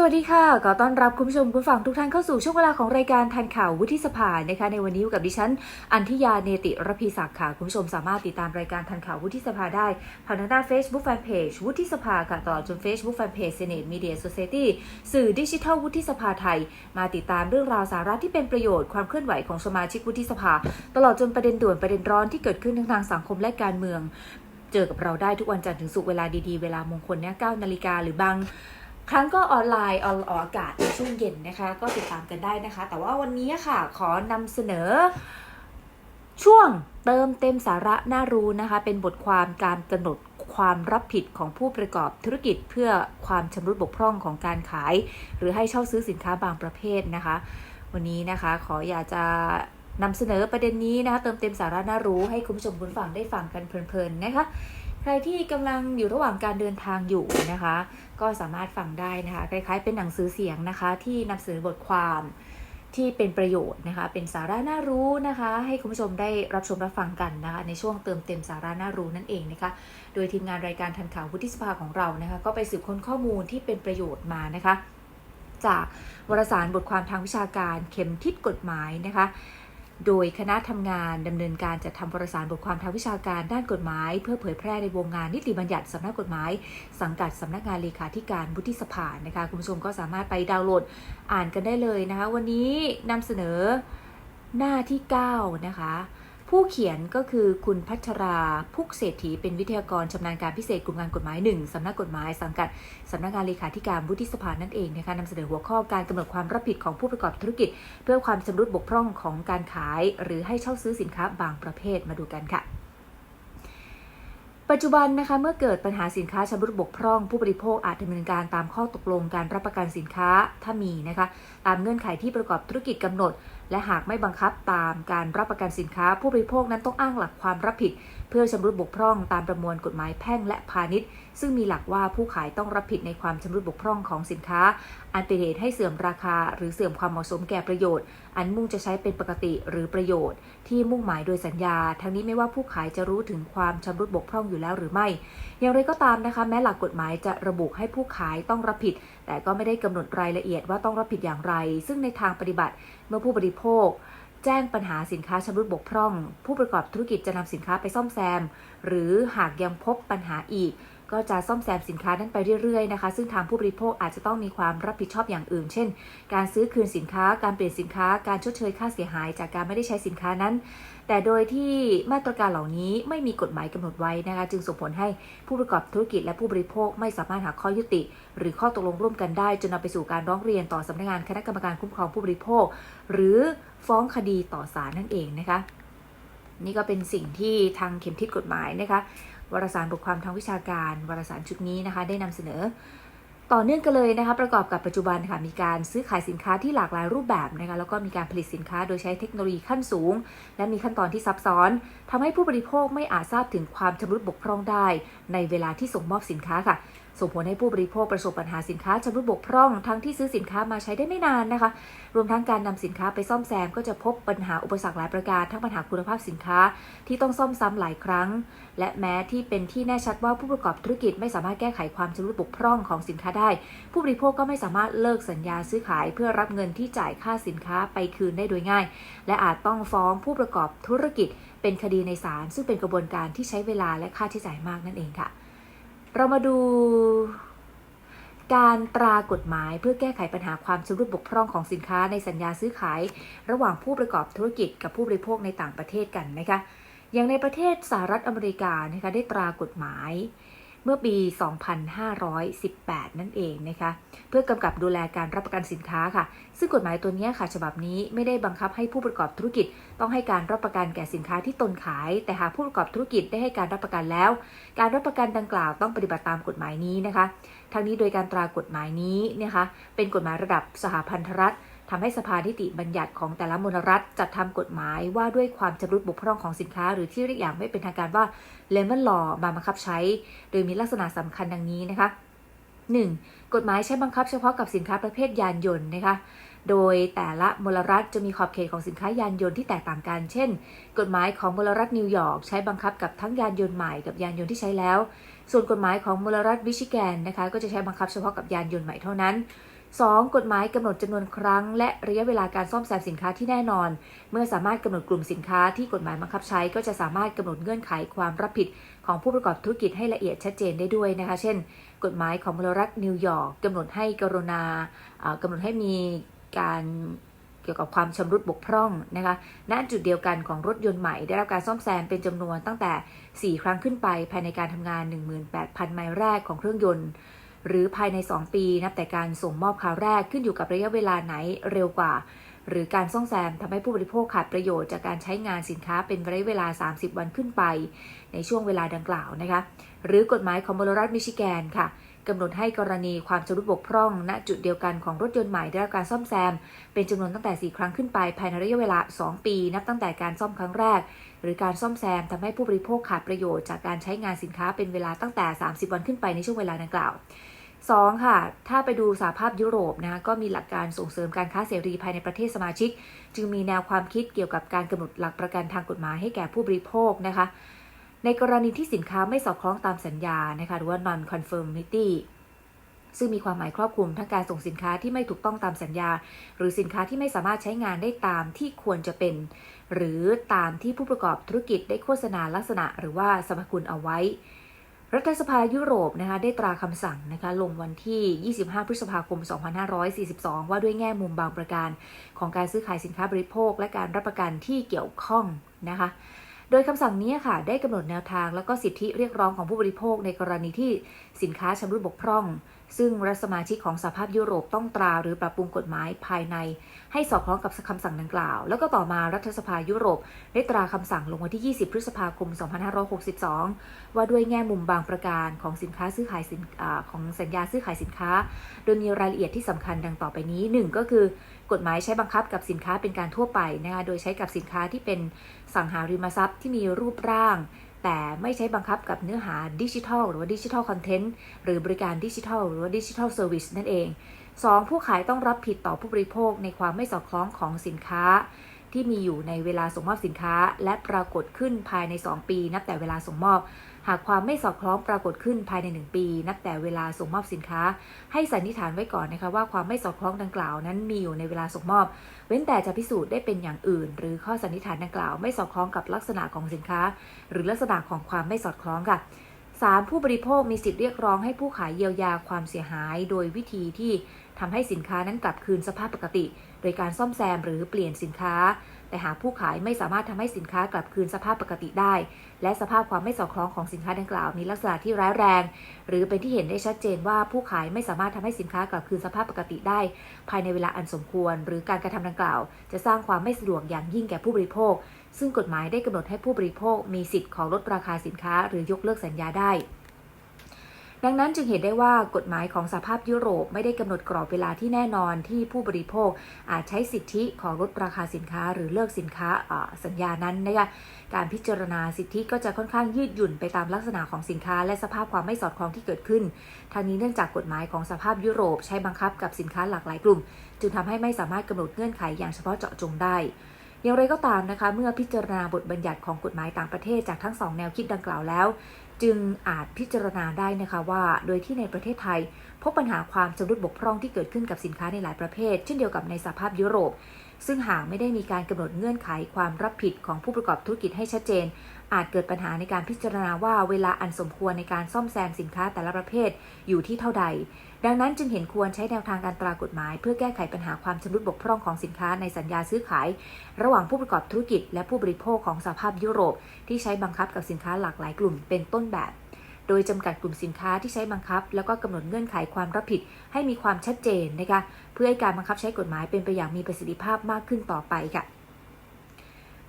สวัสดีค่ะ ขอต้อนรับคุณผู้ชมคุณฟังทุกท่านเข้าสู่ช่วงเวลาของรายการทันข่าววุฒิสภานะคะ ในวันนี้อยู่กับดิฉัน อันทิยาเนติรพีศักดิ์ค่ะ คุณผู้ชมสามารถติดตามรายการทันข่าววุฒิสภาได้ผ่านทางด้าน Facebook Fanpage วุฒิสภาค่ะตลอจน Facebook Fanpage Senate Media Society สื่อดิจิทัลวุฒิสภาไทย มาติดตามเรื่องราวสาระที่เป็นประโยชน์ความเคลื่อนไหวของสมาชิกวุฒิสภา ตลอดจนประเด็นด่วนประเด็นร้อนที่เกิดขึ้นทั้งทางสังคมและการเมือง เจอกับเราได้ทุกวันจันทร์ถึงศุกร์เวลาดีๆ เวลามงคลเนี่ย9นาฬิกาหรือบาง ครั้งก็ออนไลน์ออนอากาศในช่วงเย็นนะคะ ก็ติดตามกันได้นะคะ แต่ว่าวันนี้ค่ะขอนำเสนอ ช่วงเติมเต็มสาระน่ารู้นะคะ เป็นบทความการกำหนดความรับผิดของผู้ประกอบธุรกิจเพื่อความชำรุดบกพร่องของการขาย หรือให้เช่าซื้อสินค้าบางประเภทนะคะ วันนี้นะคะขออยากจะนำเสนอประเด็นนี้นะคะเติมเต็มสาระน่ารู้ให้คุณผู้ชมคุณฟังได้ฟังกันเพลินๆนะคะ รที่กำลังอยู่ระหว่างการเดินทางอยู่นะคะ ก็สามารถฟังได้นะคะ คล้ายๆ เป็นหนังสือเสียงนะคะ ที่นำเสนอบทความที่เป็นประโยชน์นะคะ เป็นสาระน่ารู้นะคะ ให้คุณผู้ชมได้รับชมรับฟังกันนะคะ ในช่วงเติมเต็มสาระน่ารู้นั่นเองนะคะ โดยทีมงานรายการทันข่าววุฒิสภาของเรานะคะ ก็ไปสืบค้นข้อมูลที่เป็นประโยชน์มานะคะ จากวารสารบทความทางวิชาการเข็มทิศกฎหมายนะคะ โดยคณะทำงานดำเนินการจัดทำวารสารบทความทางวิชาการด้านกฎหมาย เพื่อเผยแพร่ในวงงานนิติบัญญัติสำนักกฎหมาย สังกัดสำนักงานเลขาธิการวุฒิสภานะคะคุณผู้ชมก็สามารถไปดาวน์โหลดอ่านกันได้เลยนะคะ วันนี้นำเสนอหน้าที่ 9 นะคะ ผู้เขียนก็คือคุณพัชราพุกเศรษฐีเป็นวิทยากรชำนาญการพิเศษกลุ่มงานกฎหมายหนึ่งสำนักกฎหมายสังกัดสำนักงานเลขาธิการวุฒิสภานั่นเองนะคะนำเสนอหัวข้อการกำหนดความรับผิดของผู้ประกอบธุรกิจ เพื่อความชำรุดบกพร่องของการขาย หรือให้เช่าซื้อสินค้าบางประเภทมาดูกันค่ะ ปัจจุบันนะคะเมื่อเกิดปัญหาสินค้าชำรุดบกพร่อง ผู้บริโภคอาจดำเนินการตามข้อตกลงการรับประกันสินค้าถ้ามีนะคะ ตามเงื่อนไขที่ประกอบธุรกิจกำหนด และหากไม่บังคับตามการรับประกันสินค้า ผู้บริโภคนั้นต้องอ้างหลักความรับผิด เพื่อชำรุดบกพร่องตามประมวลกฎหมายแพ่งและพาณิชย์ ซึ่งมีหลักว่าผู้ขายต้องรับผิดในความชำรุดบกพร่องของสินค้า อันเป็นเหตุให้เสื่อมราคา หรือเสื่อมความเหมาะสมแก่ประโยชน์ อันมุ่งจะใช้เป็นปกติหรือประโยชน์ ที่มุ่งหมายโดยสัญญา ทั้งนี้ไม่ว่าผู้ขายจะรู้ถึงความชำรุดบกพร่องอยู่แล้วหรือไม่ อย่างไรก็ตามนะคะ แม้หลักกฎหมายจะระบุให้ผู้ขายต้องรับผิด แต่ก็ไม่ได้กำหนดรายละเอียดว่าต้องรับผิดอย่างไร ซึ่งในทางปฏิบัติเมื่อผู้บริโภคแจ้งปัญหาสินค้าชำรุดบกพร่อง ผู้ประกอบธุรกิจจะนำสินค้าไปซ่อมแซม หรือหากยังพบปัญหาอีก ก็จะซ่อมแซมสินค้านั้นไปเรื่อยๆนะคะ ซึ่งทางผู้บริโภคอาจจะต้องมีความรับผิดชอบอย่างอื่น เช่น การซื้อคืนสินค้า การเปลี่ยนสินค้า การชดเชยค่าเสียหาย จากการไม่ได้ใช้สินค้านั้น แต่โดยที่มาตรการเหล่านี้ไม่มีกฎหมายกำหนดไว้นะคะ จึงส่งผลให้ผู้ประกอบธุรกิจและผู้บริโภคไม่สามารถหาข้อยุติ หรือข้อตกลงร่วมกันได้ จนนำไปสู่การร้องเรียนต่อสำนักงานคณะกรรมการคุ้มครองผู้บริโภค หรือฟ้องคดีต่อศาลนั่นเองนะคะ นี่ก็เป็นสิ่งที่ทางเข็มทิศกฎหมายนะคะ วารสารบทความทางวิชาการวารสารชุดนี้นะคะ ได้นำเสนอ ต่อเนื่องกันเลยนะคะ ประกอบกับปัจจุบันค่ะมีการซื้อขายสินค้าที่หลากหลายรูปแบบนะคะแล้วก็มีการผลิตสินค้าโดยใช้เทคโนโลยีขั้นสูง และมีขั้นตอนที่ซับซ้อนทำให้ผู้บริโภคไม่อาจทราบถึงความชำรุดบกพร่องได้ ในเวลาที่ส่งมอบสินค้าค่ะ ส่งผลให้ผู้บริโภคประสบปัญหาสินค้าชำรุดบกพร่องทั้งที่ซื้อสินค้ามาใช้ได้ไม่นานนะคะ รวมทั้งการนำสินค้าไปซ่อมแซมก็จะพบปัญหาอุปสรรคหลายประการทั้งปัญหาคุณภาพสินค้าที่ต้องซ่อมซ้ำหลายครั้ง และแม้ที่เป็นที่แน่ชัดว่าผู้ประกอบธุรกิจไม่สามารถแก้ไขความชำรุดบกพร่องของสินค้าได้ ผู้บริโภคก็ไม่สามารถเลิกสัญญาซื้อขาย เพื่อรับเงินที่จ่ายค่าสินค้าไปคืนได้โดยง่าย และอาจต้องฟ้องผู้ประกอบธุรกิจเป็นคดีในศาลซึ่งเป็นกระบวนการที่ใช้เวลาและค่าใช้จ่ายมากนั่นเองค่ะ เรามาดูการตรากฎหมายเพื่อแก้ไขปัญหาความชำรุดบกพร่องของสินค้าในสัญญาซื้อขาย ระหว่างผู้ประกอบธุรกิจกับผู้บริโภคในต่างประเทศกันนะคะ อย่างในประเทศสหรัฐอเมริกานะคะได้ตรากฎหมาย มื่อปี 2518 นั่นเองนะคะ เพื่อกำกับดูแลการรับประกันสินค้าค่ะ ซึ่งกฎหมายตัวนี้ค่ะ ฉบับนี้ไม่ได้บังคับให้ผู้ประกอบธุรกิจ ต้องให้การรับประกันแก่สินค้าที่ตนขาย แต่หากผู้ประกอบธุรกิจได้ให้การรับประกันแล้ว การรับประกันดังกล่าวต้องปฏิบัติตามกฎหมายนี้นะคะ ทั้งนี้โดยการตรากฎหมายนี้นะคะ เป็นกฎหมายระดับสหพันธรัฐ ทำให้สภานิติบัญญัติของแต่ละมลรัฐจัดทำกฎหมายว่าด้วยความชำรุดบกพร่องของสินค้า หรือที่เรียกอย่างไม่เป็นทางการว่า Lemon Law มาบังคับใช้ โดยมีลักษณะสำคัญดังนี้นะคะ 1. กฎหมายใช้บังคับเฉพาะกับสินค้าประเภทยานยนต์นะคะ โดยแต่ละมลรัฐจะมีขอบเขตของสินค้ายานยนต์ที่แตกต่างกัน เช่น กฎหมายของมลรัฐนิวยอร์กใช้บังคับกับทั้งยานยนต์ใหม่กับยานยนต์ที่ใช้แล้ว ส่วนกฎหมายของมลรัฐมิชิแกนนะคะ ก็จะใช้บังคับเฉพาะกับยานยนต์ใหม่เท่านั้น 2. กฎหมายกำหนดจำนวนครั้ง และระยะเวลาการซ่อมแซมสินค้าที่แน่นอน เมื่อสามารถกำหนดกลุ่มสินค้าที่กฎหมายบังคับใช้ ก็จะสามารถกำหนดเงื่อนไขความรับผิดของผู้ประกอบธุรกิจให้ละเอียดชัดเจนได้ด้วยนะคะ เช่น กฎหมายของมลรัฐนิวยอร์กกำหนดให้กรุณาอ่ากำหนดให้มีการเกี่ยวกับความชำรุดบกพร่องนะคะ ณ จุดเดียวกันของรถยนต์ใหม่ ได้รับการซ่อมแซมเป็นจำนวนตั้งแต่ 4 ครั้งขึ้นไปภายในการทำงาน 18,000 ไมล์แรกของเครื่องยนต์ หรือภายใน 2 ปีนับแต่การส่งมอบคราวแรกขึ้นอยู่กับระยะเวลาไหนเร็วกว่า หรือการซ่อมแซมทำให้ผู้บริโภคขาดประโยชน์จากการใช้งานสินค้าเป็นระยะเวลา 30 วันขึ้นไป ในช่วงเวลาดังกล่าวนะคะหรือกฎหมายของมลรัฐมิชิแกนค่ะกำหนดให้กรณีความชำรุดบกพร่อง ณจุดเดียวกันของรถยนต์ใหม่ได้รับการซ่อมแซม เป็นจำนวนตั้งแต่ 4 ครั้งขึ้นไปภายในระยะเวลา 2 ปี นับตั้งแต่การซ่อมครั้งแรก หรือการซ่อมแซมทำให้ผู้บริโภคขาดประโยชน์จากการใช้งานสินค้าเป็นเวลาตั้งแต่ 30 วันขึ้นไปในช่วงเวลาดังกล่าว 2. ค่ะ ถ้าไปดูสหภาพยุโรปนะคะก็มีหลักการส่งเสริมการค้าเสรีภายในประเทศสมาชิก จึงมีแนวความคิดเกี่ยวกับการกำหนดหลักประกันทางกฎหมายให้แก่ผู้บริโภคนะคะ ในกรณีที่สินค้าไม่สอดคล้องตามสัญญานะคะหรือว่า non conformity ซึ่งมีความหมายครอบคลุมทั้งการส่งสินค้าที่ไม่ถูกต้องตามสัญญา หรือสินค้าที่ไม่สามารถใช้งานได้ตามที่ควรจะเป็น หรือตามที่ผู้ประกอบธุรกิจได้โฆษณาลักษณะ หรือว่าสรรพคุณเอาไว้ รัฐสภายุโรปนะคะได้ตราคำสั่งนะคะลงวันที่ 25 พฤษภาคม 2542 ว่าด้วยแง่มุมบางประการ ของการซื้อขายสินค้าบริโภค และการรับประกันที่เกี่ยวข้องนะคะ โดยคำสั่งนี้ค่ะ ได้กำหนดแนวทางและก็สิทธิเรียกร้องของผู้บริโภคในกรณีที่สินค้าชำรุดบกพร่อง ซึ่งรัฐสมาชิกของสหภาพยุโรปต้องตราหรือปรับปรุงกฎหมายภายใน ให้สอดคล้องกับคำสั่งดังกล่าว แล้วก็ต่อมารัฐสภายุโรป ได้ตราคำสั่งลงวันที่ 20 พฤษภาคม 2562 ว่าด้วยแง่มุมบางประการของสินค้าซื้อขายสินอของสัญญาซื้อขายสินค้า โดยมีรายละเอียดที่สำคัญดังต่อไปนี้ 1 ก็คือ กฎหมายใช้บังคับกับสินค้าเป็นการทั่วไปนะคะโดยใช้กับสินค้าที่เป็นสังหาริมทรัพย์ที่มีรูปร่าง แต่ไม่ใช้บังคับกับเนื้อหาดิจิทัลหรือว่าดิจิทัลคอนเทนต์หรือบริการดิจิทัลหรือว่าดิจิทัลเซอร์วิสนั่นเอง 2. ผู้ขายต้องรับผิดต่อผู้บริโภคในความไม่สอดคล้องของสินค้า ที่มีอยู่ในเวลาส่งมอบสินค้า และปรากฏขึ้นภายใน 2 ปี นับแต่เวลาส่งมอบ หากความไม่สอดคล้องปรากฏขึ้นภายใน 1 ปี นับแต่เวลาส่งมอบสินค้า ให้สันนิษฐานไว้ก่อนนะคะว่าความไม่สอดคล้องดังกล่าวนั้นมีอยู่ในเวลาส่งมอบ เว้นแต่จะพิสูจน์ได้เป็นอย่างอื่น หรือข้อสันนิษฐานดังกล่าวไม่สอดคล้องกับลักษณะของสินค้า หรือลักษณะของความไม่สอดคล้องค่ะ 3. ผู้บริโภคมีสิทธิเรียกร้องให้ผู้ขายเยียวยาความเสียหาย โดยวิธีที่ทำให้สินค้านั้นกลับคืนสภาพปกติ โดยการซ่อมแซมหรือเปลี่ยนสินค้า แต่หากผู้ขายไม่สามารถทำให้สินค้ากลับคืนสภาพปกติได้ และสภาพความไม่สอดคล้องของสินค้าดังกล่าวมีลักษณะที่ร้ายแรง หรือเป็นที่เห็นได้ชัดเจนว่าผู้ขายไม่สามารถทำให้สินค้ากลับคืนสภาพปกติได้ ภายในเวลาอันสมควร หรือการกระทำดังกล่าว จะสร้างความไม่สะดวกอย่างยิ่งแก่ผู้บริโภค ซึ่งกฎหมายได้กำหนดให้ผู้บริโภค มีสิทธิ์ขอลดราคาสินค้า หรือยกเลิกสัญญาได้ ดังนั้นจึงเห็นได้ว่ากฎหมายของสภาพยุโรปไม่ได้กำหนดกรอบเวลาที่แน่นอนที่ผู้บริโภคอาจใช้สิทธิขอลดราคาสินค้า หรือเลิกสินค้าสัญญานั้นนะคะการพิจารณาสิทธิก็จะค่อนข้างยืดหยุ่นไปตามลักษณะของสินค้า และสภาพความไม่สอดคล้องที่เกิดขึ้นทางนี้เนื่องจากกฎหมายของสภาพยุโรปใช้บังคับกับสินค้าหลากหลายกลุ่ม จึงทำให้ไม่สามารถกำหนดเงื่อนไขอย่างเฉพาะเจาะจงได้อย่างไรก็ตามนะคะ เมื่อพิจารณาบทบัญญัติของกฎหมายต่างประเทศจากทั้งสองแนวคิดดังกล่าวแล้ว จึงอาจพิจารณาได้นะคะว่า โดยที่ในประเทศไทย พบปัญหาความชำรุดบกพร่องที่เกิดขึ้นกับสินค้าในหลายประเภท เช่นเดียวกับในสหภาพยุโรป ซึ่งหากไม่ได้มีการกำหนดเงื่อนไขความรับผิดของผู้ประกอบธุรกิจให้ชัดเจน อาจเกิดปัญหาในการพิจารณาว่าเวลาอันสมควรในการซ่อมแซมสินค้าแต่ละประเภทอยู่ที่เท่าใด ดังนั้นจึงเห็นควรใช้แนวทางการตรากฎหมาย เพื่อแก้ไขปัญหาความชำรุดบกพร่องของสินค้าในสัญญาซื้อขาย ระหว่างผู้ประกอบธุรกิจ และผู้บริโภคของสหภาพยุโรป ที่ใช้บังคับกับสินค้าหลากหลายกลุ่มเป็นต้นแบบโดยจำกัดกลุ่มสินค้าที่ใช้บังคับ แล้วก็กำหนดเงื่อนไขความรับผิด ให้มีความชัดเจนนะคะเพื่อให้การบังคับใช้กฎหมายเป็นไปอย่างมีประสิทธิภาพมากขึ้นต่อไปค่ะ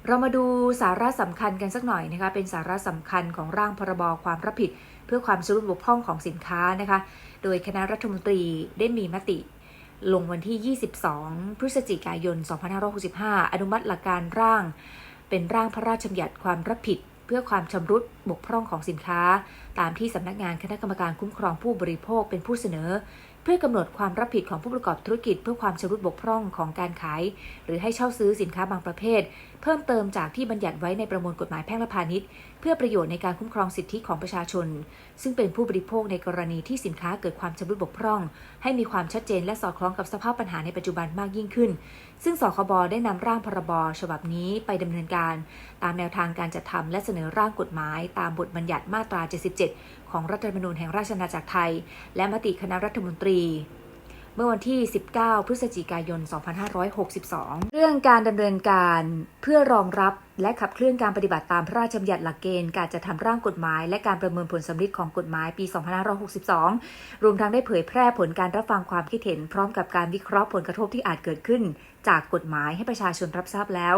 เรามาดูสาระสำคัญกันสักหน่อยนะคะ เป็นสาระสำคัญของร่างพรบความรับผิด เพื่อความชำรุดบกพร่องของสินค้านะคะ โดยคณะรัฐมนตรีได้มีมติ ลงวันที่ 22 พฤศจิกายน 2565 อนุมัติหลักการร่าง เป็นร่างพระราชบัญญัติความรับผิด เพื่อความชำรุดบกพร่องของสินค้า ตามที่สำนักงานคณะกรรมการคุ้มครองผู้บริโภคเป็นผู้เสนอ เพื่อกำหนดความรับผิดของผู้ประกอบธุรกิจ เพื่อความชำรุดบกพร่องของการขาย หรือให้เช่าซื้อสินค้าบางประเภท เพิ่มเติมจากที่บัญญัติไว้ในประมวลกฎหมายแพ่งและพาณิชย์ เพื่อประโยชน์ในการคุ้มครองสิทธิของประชาชน ซึ่งเป็นผู้บริโภคในกรณีที่สินค้าเกิดความชำรุดบกพร่อง ให้มีความชัดเจนและสอดคล้องกับสภาพปัญหาในปัจจุบันมากยิ่งขึ้น ซึ่งสคบได้นำร่างพรบฉบับนี้ไปดำเนินการ ตามแนวทางการจัดทำและเสนอร่างกฎหมาย ตามบทบัญญัติมาตรา 77 ของรัฐธรรมนูญแห่งราชอาณาจักรไทย และมติคณะรัฐมนตรี เมื่อวันที่ 19 พฤศจิกายน 2562 เรื่องการดำเนินการเพื่อรองรับและขับเคลื่อนการปฏิบัติตามพระราชบัญญัติหลักเกณฑ์การจัดทำร่างกฎหมาย และการประเมินผลสำลิดของกฎหมายปี 2562 รวมทั้งได้เผยแพร่ผลการรับฟังความคิดเห็น พร้อมกับการวิเคราะห์ผลกระทบที่อาจเกิดขึ้น จากกฎหมายให้ประชาชนรับทราบแล้ว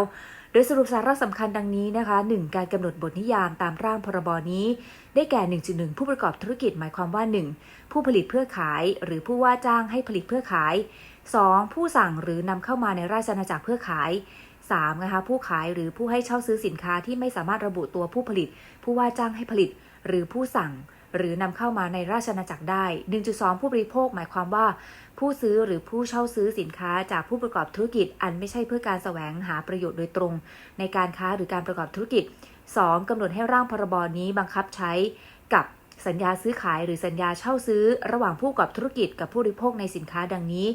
โดยสรุปสาระสำคัญดังนี้นะคะ 1. การกำหนดบทนิยามตามร่างพรบนี้ ได้แก่ 1.1 ผู้ประกอบธุรกิจหมายความว่า 1. ผู้ผลิตเพื่อขาย หรือผู้ว่าจ้างให้ผลิตเพื่อขาย 2. ผู้สั่งหรือนำเข้ามาในราชอาณาจักรเพื่อขาย 3. นะคะผู้ขายหรือผู้ให้เช่าซื้อสินค้าที่ไม่สามารถระบุตัวผู้ผลิต ผู้ว่าจ้างให้ผลิต หรือผู้สั่ง หรือนำเข้ามาในราชอาณาจักรได้ 1.2 ผู้บริโภคหมายความว่า ผู้ซื้อหรือผู้เช่าซื้อสินค้าจากผู้ประกอบธุรกิจ อันไม่ใช่เพื่อการแสวงหาประโยชน์โดยตรง ในการค้าหรือการประกอบธุรกิจ 2. กำหนดให้ร่างพรบนี้บังคับใช้กับสัญญาซื้อขายหรือสัญญาเช่าซื้อ ระหว่างผู้ประกอบธุรกิจกับผู้บริโภคในสินค้าดังนี้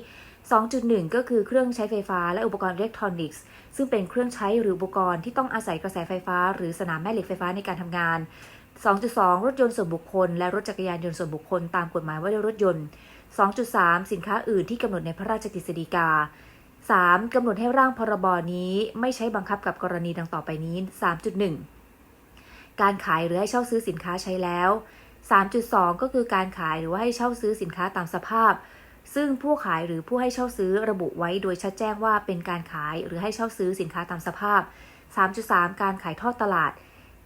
2.1 ก็คือเครื่องใช้ไฟฟ้าและอุปกรณ์อิเล็กทรอนิกส์ ซึ่งเป็นเครื่องใช้หรืออุปกรณ์ที่ต้องอาศัยกระแสไฟฟ้า หรือสนามแม่เหล็กไฟฟ้าในการทำงาน 2.2 รถยนต์ส่วนบุคคล และรถจักรยานยนต์ส่วนบุคคลตามกฎหมายว่าด้วยรถยนต์ 2.3 สินค้าอื่นที่กำหนดในพระราชกฤษฎีกา 3. กำหนดให้ร่างพรบนี้ไม่ใช้บังคับกับกรณีดังต่อไปนี้ 3.1 การขายหรือให้เช่าซื้อสินค้าใช้แล้ว 3.2 ก็คือการขายหรือว่าให้เช่าซื้อสินค้าตามสภาพ ซึ่งผู้ขายหรือผู้ให้เช่าซื้อระบุไว้โดยชัดแจ้งว่าเป็นการขายหรือให้เช่าซื้อสินค้าตามสภาพ 3.3 การขายทอดตลาด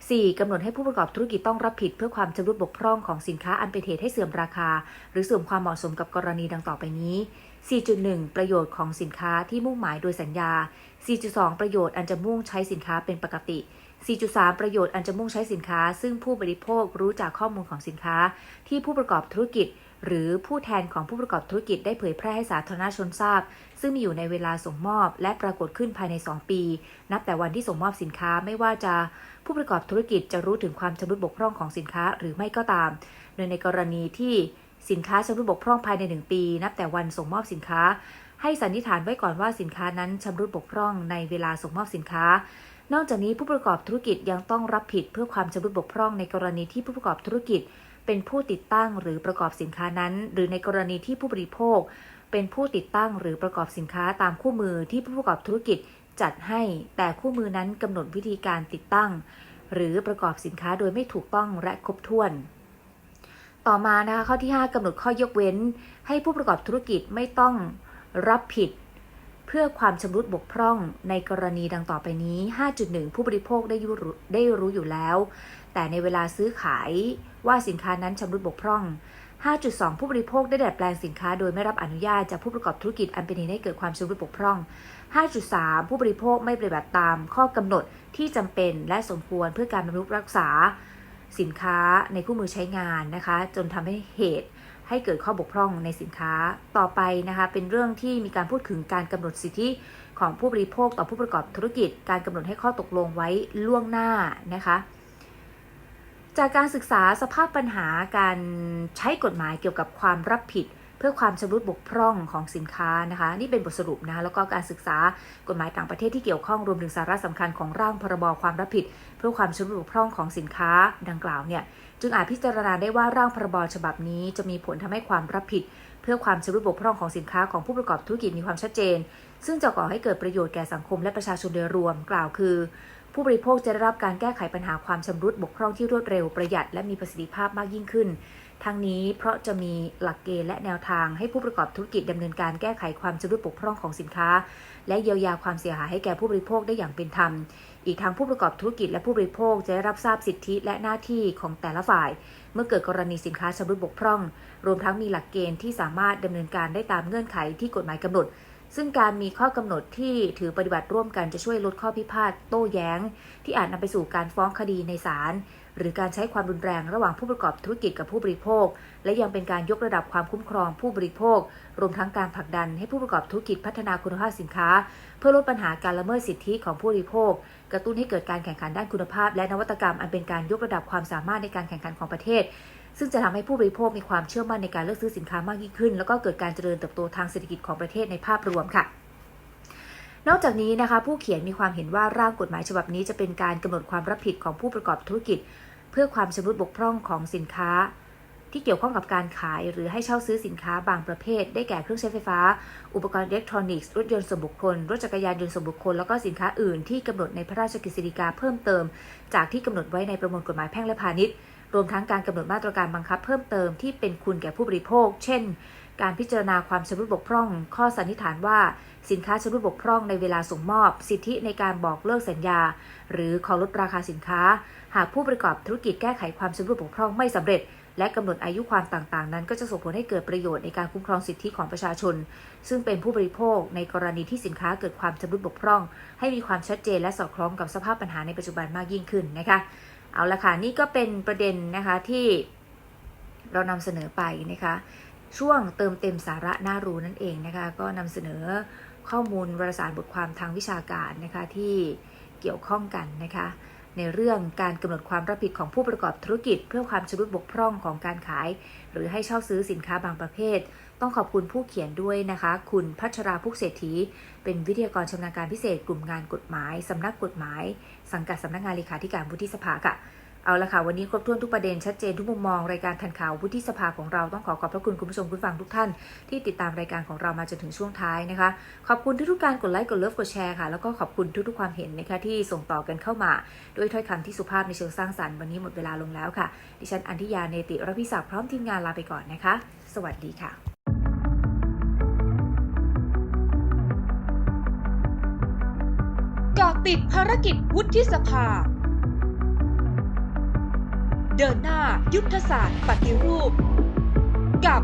4. กำหนดให้ผู้ประกอบธุรกิจต้องรับผิด เพื่อความชำรุดบกพร่องของสินค้าอันเป็นเหตุให้เสื่อมราคา หรือเสื่อมความเหมาะสมกับกรณีดังต่อไปนี้ 4.1 ประโยชน์ของสินค้าที่มุ่งหมายโดยสัญญา 4.2 ประโยชน์อันจะมุ่งใช้สินค้าเป็นปกติ 4.3 ประโยชน์อันจะมุ่งใช้สินค้า ซึ่งผู้บริโภครู้จากข้อมูลของสินค้า ที่ผู้ประกอบธุรกิจ หรือผู้แทนของผู้ประกอบธุรกิจได้เผยแพร่ให้สาธารณชนทราบ ซึ่งมีอยู่ในเวลาส่งมอบ และปรากฏขึ้นภายใน 2 ปี นับแต่วันที่ส่งมอบสินค้าไม่ว่าจะผู้ประกอบธุรกิจจะรู้ถึงความชำรุดบกพร่องของสินค้าหรือไม่ก็ตาม โดยในกรณีที่สินค้าชำรุดบกพร่องภายใน 1 ปี นับแต่วันส่งมอบสินค้า ให้สันนิษฐานไว้ก่อนว่าสินค้านั้นชำรุดบกพร่องในเวลาส่งมอบสินค้า นอกจากนี้ผู้ประกอบธุรกิจยังต้องรับผิดเพื่อความชำรุดบกพร่องในกรณีที่ผู้ประกอบธุรกิจ เป็นผู้ติดตั้งหรือประกอบสินค้านั้น หรือในกรณีที่ผู้บริโภค เป็นผู้ติดตั้งหรือประกอบสินค้าตามคู่มือที่ผู้ประกอบธุรกิจจัดให้ แต่คู่มือนั้นกำหนดวิธีการติดตั้ง หรือประกอบสินค้าโดยไม่ถูกต้องและครบถ้วน ต่อมานะคะข้อที่ 5กำหนดข้อยกเว้น ให้ผู้ประกอบธุรกิจไม่ต้องรับผิดเพื่อความชำรุดบกพร่องในกรณีดังต่อไปนี้ 5.1 ผู้บริโภคได้รู้ได้รู้อยู่แล้ว แต่ในเวลาซื้อขายว่าสินค้านั้นชำรุดบกพร่อง 5.2 ผู้บริโภคได้ดัดแปลงสินค้าโดยไม่รับอนุญาตจากผู้ประกอบธุรกิจอันเป็นเหตุให้เกิดความชำรุดบกพร่อง 5.3 ผู้บริโภคไม่ปฏิบัติตามข้อกำหนดที่จำเป็นและสมควรเพื่อการบำรุงรักษา สินค้าในคู่มือใช้งานนะคะ จนทำให้เหตุให้เกิดข้อบกพร่องในสินค้าต่อไปนะคะ เป็นเรื่องที่มีการพูดถึงการกำหนดสิทธิของผู้บริโภคต่อผู้ประกอบธุรกิจ การกำหนดให้ข้อตกลงไว้ล่วงหน้านะคะ จากการศึกษาสภาพปัญหาการใช้กฎหมายเกี่ยวกับความรับผิด เพื่อความชำรุดบกพร่องของสินค้านะคะ นี่เป็นบทสรุปนะแล้วก็การศึกษากฎหมายต่างประเทศที่เกี่ยวข้องรวมถึงสาระสำคัญของร่างพรบความรับผิด เพื่อความชำรุดบกพร่องของสินค้าดังกล่าวเนี่ยจึงอาจพิจารณาได้ว่าร่างพรบฉบับนี้ จะมีผลทำให้ความรับผิด เพื่อความชำรุดบกพร่องของสินค้าของผู้ประกอบธุรกิจมีความชัดเจน ซึ่งจะก่อให้เกิดประโยชน์แก่สังคมและประชาชนโดยรวมกล่าวคือ ผู้บริโภคจะได้รับการแก้ไขปัญหาความชำรุดบกพร่องที่รวดเร็วประหยัด และมีประสิทธิภาพมากยิ่งขึ้น ทั้งนี้เพราะจะมีหลักเกณฑ์และแนวทางให้ผู้ประกอบธุรกิจดำเนินการแก้ไขความชำรุดบกพร่องของสินค้า และเยียวยาความเสียหายให้แก่ผู้บริโภคได้อย่างเป็นธรรม อีกทั้งผู้ประกอบธุรกิจและผู้บริโภคจะได้รับทราบสิทธิและหน้าที่ของแต่ละฝ่าย เมื่อเกิดกรณีสินค้าชำรุดบกพร่อง รวมทั้งมีหลักเกณฑ์ที่สามารถดำเนินการได้ตามเงื่อนไขที่กฎหมายกำหนด ซึ่งการมีข้อกำหนดที่ถือปฏิบัติร่วมกันจะช่วยลดข้อพิพาทโต้แย้ง ที่อาจนำไปสู่การฟ้องคดีในศาลหรือการใช้ความรุนแรงระหว่างผู้ประกอบธุรกิจกับผู้บริโภค และยังเป็นการยกระดับความคุ้มครองผู้บริโภค รวมทั้งการผลักดันให้ผู้ประกอบธุรกิจพัฒนาคุณภาพสินค้า เพื่อลดปัญหาการละเมิดสิทธิของผู้บริโภค กระตุ้นให้เกิดการแข่งขันด้านคุณภาพ และนวัตกรรมอันเป็นการยกระดับความสามารถในการแข่งขันของประเทศ ซึ่งจะทำให้ผู้บริโภคมีความเชื่อมั่นในการเลือกซื้อสินค้ามากยิ่งขึ้น แล้วก็เกิดการเจริญเติบโตทางเศรษฐกิจของประเทศในภาพรวมค่ะนอกจากนี้นะคะ ผู้เขียนมีความเห็นว่าร่างกฎหมายฉบับนี้จะเป็นการกำหนดความรับผิดของผู้ประกอบธุรกิจ เพื่อความชำรุดบกพร่องของสินค้า ที่เกี่ยวข้องกับการขาย หรือให้เช่าซื้อสินค้าบางประเภท ได้แก่เครื่องใช้ไฟฟ้า อุปกรณ์อิเล็กทรอนิกส์รถยนต์ส่วนบุคคล รถจักรยานยนต์ส่วนบุคคล แล้วก็สินค้าอื่นที่กำหนดในพระราชกฤษฎีกาเพิ่มเติม จากที่กำหนดไว้ในประมวลกฎหมายแพ่งและพาณิชย์ รวมทั้งการกำหนดมาตรการบังคับเพิ่มเติมที่เป็นคุณแก่ผู้บริโภค เช่น การพิจารณาความชำรุดบกพร่อง ข้อสันนิษฐานว่าสินค้าชำรุดบกพร่องในเวลาส่งมอบ สิทธิในการบอกเลิกสัญญา หรือขอลดราคาสินค้า หากผู้ประกอบธุรกิจแก้ไขความชำรุดบกพร่องไม่สำเร็จ และกำหนดอายุความต่างๆ นั้น ก็จะส่งผลให้เกิดประโยชน์ในการคุ้มครองสิทธิของประชาชน ซึ่งเป็นผู้บริโภคในกรณีที่สินค้าเกิดความชำรุดบกพร่อง ให้มีความชัดเจนและสอดคล้องกับสภาพปัญหาในปัจจุบันมากยิ่งขึ้นนะคะ เอาละค่ะ นี่ก็เป็นประเด็นนะคะที่เรานำเสนอไปนะคะ ช่วงเติมเต็มสาระน่ารู้นั่นเองนะคะ ก็นำเสนอข้อมูลวารสารบทความทางวิชาการนะคะที่เกี่ยวข้องกันนะคะ ในเรื่องการกำหนดความรับผิดของผู้ประกอบธุรกิจ เพื่อความชำรุดบกพร่องของการขาย หรือให้เช่าซื้อสินค้าบางประเภท ต้องขอบคุณผู้เขียนด้วยนะคะ คุณพัชราพุกเศรษฐี เป็นวิทยากรชำนาญการพิเศษกลุ่มงานกฎหมายสำนักกฎหมาย สังกัดสำนักงานเลขาธิการวุฒิสภาค่ะ เอาละค่ะวันนี้ครบถ้วนทุกประเด็นชัดเจนทุกมุมมองรายการทันข่าววุฒิสภาของเราต้องขอขอบพระคุณคุณผู้ชมคุณฟังทุกท่าน ที่ติดตามรายการของเรามาจนถึงช่วงท้ายนะคะ ขอบคุณทุกๆการกดไลค์กดเลิฟกดแชร์ค่ะแล้วก็ขอบคุณทุกๆความเห็นนะคะที่ส่งต่อกันเข้ามา ด้วยถ้อยคำที่สุภาพในเชิงสร้างสรรค์วันนี้หมดเวลาลงแล้วค่ะ ดิฉันอันทิยาเนติรพิศักดิ์พร้อมทีมงานลาไปก่อนนะคะ สวัสดีค่ะเกาะติดภารกิจวุฒิสภา เดินหน้ายุทธศาสตร์ปฏิรูป กับ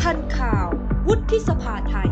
ทันข่าว วุฒิสภาไทย